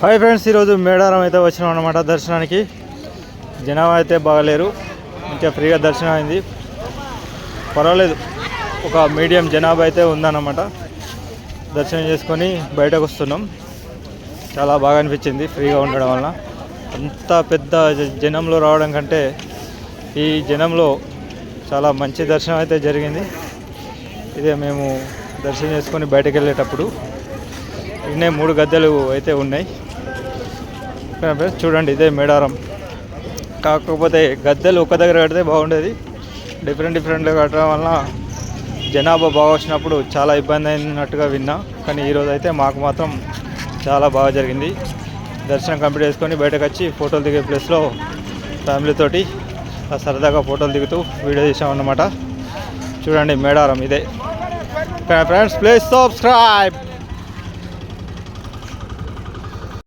Hi friends ఈరోజు మేడారం అయితే వచ్చినాం అనమాట దర్శనానికి. జనాభా అయితే బాగలేరు ఇంకా ఫ్రీగా దర్శనం అయింది. పర్వాలేదు ఒక మీడియం జనాభా అయితే ఉందన్నమాట. దర్శనం చేసుకొని బయటకు వస్తున్నాం. చాలా బాగా అనిపించింది ఫ్రీగా ఉండడం వలన. అంత పెద్ద జనంలో రావడం కంటే ఈ జనంలో చాలా మంచి దర్శనం అయితే జరిగింది. ఇదే మేము దర్శనం చేసుకొని బయటకు వెళ్ళేటప్పుడు. ఇన్నే మూడు గద్దెలు అయితే ఉన్నాయి. చూడండి ఇదే మేడారం. కాకపోతే గద్దెలు ఒక దగ్గర కడితే బాగుండేది. డిఫరెంట్ డిఫరెంట్గా కట్టడం వలన జనాభా బాగా వచ్చినప్పుడు చాలా ఇబ్బంది అయినట్టుగా విన్నా. కానీ ఈరోజు అయితే మాకు మాత్రం చాలా బాగా జరిగింది. దర్శనం కంప్లీట్ చేసుకొని బయటకు వచ్చి ఫోటోలు దిగే ప్లేస్లో ఫ్యామిలీతోటి సరదాగా ఫోటోలు దిగుతూ వీడియో తీసామన్నమాట చూడండి మేడారం ఇదే. Friends please subscribe.